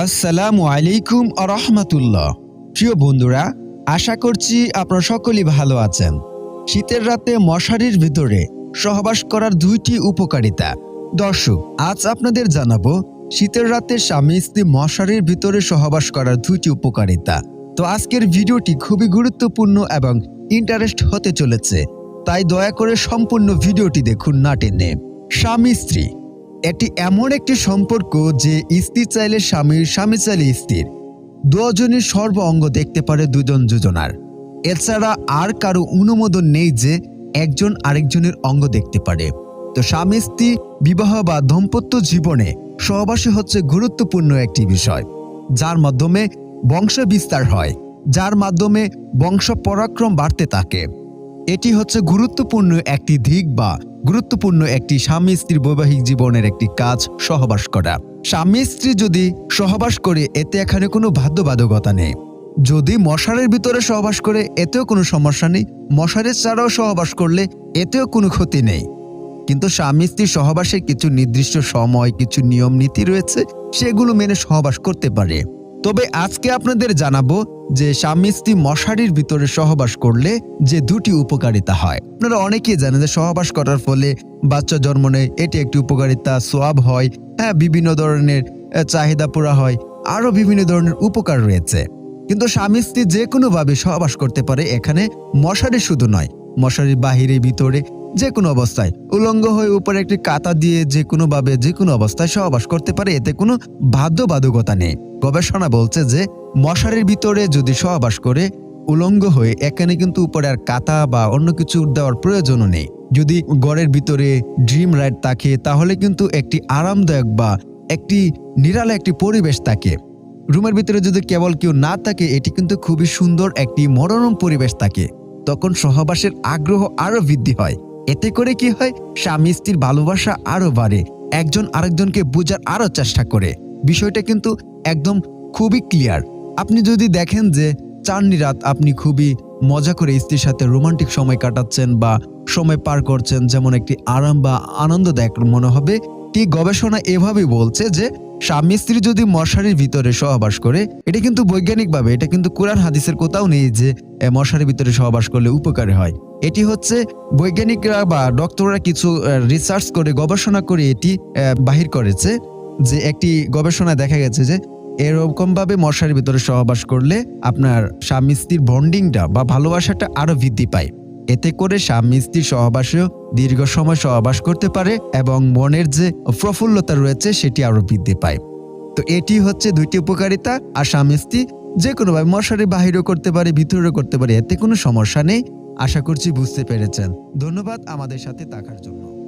আসসালামু আলাইকুম আরহামাতুল্লাহ প্রিয় বন্ধুরা, আশা করছি আপনারা সকলেই ভালো আছেন। শীতের রাতে মশারির ভিতরে সহবাস করার দুইটি উপকারিতা। দর্শক, আজ আপনাদের জানাব, শীতের রাতে স্বামী স্ত্রী মশারির ভিতরে সহবাস করার দুইটি উপকারিতা। তো আজকের ভিডিওটি খুবই গুরুত্বপূর্ণ এবং ইন্টারেস্ট হতে চলেছে। তাই দয়া করে সম্পূর্ণ ভিডিওটি দেখুন না টেনে। স্বামী স্ত্রী এটি এমন একটি সম্পর্ক যে স্ত্রী চাইলে স্বামীর, স্বামী চাইলে স্ত্রীর। দুজনের সর্ব অঙ্গ দেখতে পারে দুজন দুজনার। এছাড়া আর কারও অনুমোদন নেই যে একজন আরেকজনের অঙ্গ দেখতে পারে। তো স্বামী, স্ত্রী, বিবাহ বা দাম্পত্য জীবনে সহবাসী হচ্ছে গুরুত্বপূর্ণ একটি বিষয়, যার মাধ্যমে বংশ বিস্তার হয়, যার মাধ্যমে বংশ পরাক্রম বাড়তে থাকে। এটি হচ্ছে গুরুত্বপূর্ণ একটি দিক বা গুরুত্বপূর্ণ একটি স্বামী স্ত্রীর বৈবাহিক জীবনের একটি কাজ সহবাস করা। স্বামী স্ত্রী যদি সহবাস করে, এতে এখানে কোনো বাধ্যবাধকতা নেই। যদি মশারের ভিতরে সহবাস করে, এতেও কোনো সমস্যা নেই। মশারের ছাড়াও সহবাস করলে, এতেও কোনো ক্ষতি নেই। কিন্তু স্বামী স্ত্রী সহবাসের কিছু নির্দিষ্ট সময়, কিছু নিয়ম, নীতি রয়েছে, সেগুলো মেনে সহবাস করতে পারে। তবে আজকে আপনাদের জানাব যে স্বামী স্ত্রী মশারির ভিতরে সহবাস করলে যে দুটি উপকারিতা হয়। আপনারা অনেকেই জানেন যে সহবাস করার ফলে বাচ্চা জন্ম নেয়, এটি একটি উপকারিতা, সোয়াব হয় হ্যাঁ বিভিন্ন ধরনের চাহিদা পুরা হয়, আরও বিভিন্ন ধরনের উপকার রয়েছে। কিন্তু স্বামী স্ত্রী যে কোনোভাবে সহবাস করতে পারে, এখানে মশারি শুধু নয়, মশারির বাহিরে ভিতরে যে কোনো অবস্থায়। উলঙ্গ হয়ে উপরে একটি কাতা দিয়ে যে কোনোভাবে যে কোনো অবস্থায় সহবাস করতে পারে, এতে কোনো বাধ্যবাধকতা নেই। গবেষণা বলছে যে, মশারির ভিতরে যদি সহবাস করে, উলঙ্গ হয়ে এখানে কিন্তু উপরে আর কাতা বা অন্য কিছু দেওয়ার প্রয়োজনও নেই। যদি গড়ের ভিতরে ড্রিম রাইড থাকে, তাহলে কিন্তু একটি আরামদায়ক বা একটি নিরালা একটি পরিবেশ থাকে। রুমের ভিতরে যদি কেবল কেউ না থাকে, এটি কিন্তু খুবই সুন্দর একটি মনোরম পরিবেশ থাকে। তখন সহবাসের আগ্রহ আরও বৃদ্ধি হয়। এতে করে কি হয়? স্বামী স্ত্রীর ভালোবাসা আরও বাড়ে, একজন আরেকজনকে বোঝার আরও চেষ্টা করে। বিষয়টা কিন্তু একদম খুবই ক্লিয়ার আপনি যদি দেখেন যে চারনি রাত আপনি খুবই মজা করে স্ত্রীর সাথে রোমান্টিক সময় কাটাচ্ছেন বা সময় পার করছেন, যেমন একটি আরাম বা আনন্দদায়ক মনে হবে, ঠিক গবেষণা এভাবেই বলছে যে স্বামী স্ত্রী যদি মশারির ভিতরে সহবাস করে, এটা কিন্তু বৈজ্ঞানিকভাবে, এটা কিন্তু কোরআন হাদিসের কোথাও নেই যে মশারির ভিতরে সহবাস করলে উপকারী হয়। এটি হচ্ছে বৈজ্ঞানিকরা বা ডক্টররা কিছু রিসার্চ করে, গবেষণা করে এটি বাহির করেছে যে একটি গবেষণায় দেখা গেছে যে, এরকমভাবে মশারির ভিতরে সহবাস করলে আপনার স্বামী স্ত্রীর বন্ডিংটা বা ভালোবাসাটা আরও বৃদ্ধি পায়। এতে করে স্বামী স্ত্রী সহবাসেও দীর্ঘ সময় সহবাস করতে পারে এবং মনের যে প্রফুল্লতা রয়েছে সেটি আরও বৃদ্ধি পায়। তো এটি হচ্ছে দুইটি উপকারিতা। আর স্বামী স্ত্রী যে কোনোভাবে মশারি বাহিরও করতে পারে, ভিতরেও করতে পারে, এতে কোনো সমস্যা নেই। আশা করছি বুঝতে পেরেছেন। ধন্যবাদ আমাদের সাথে থাকার জন্য।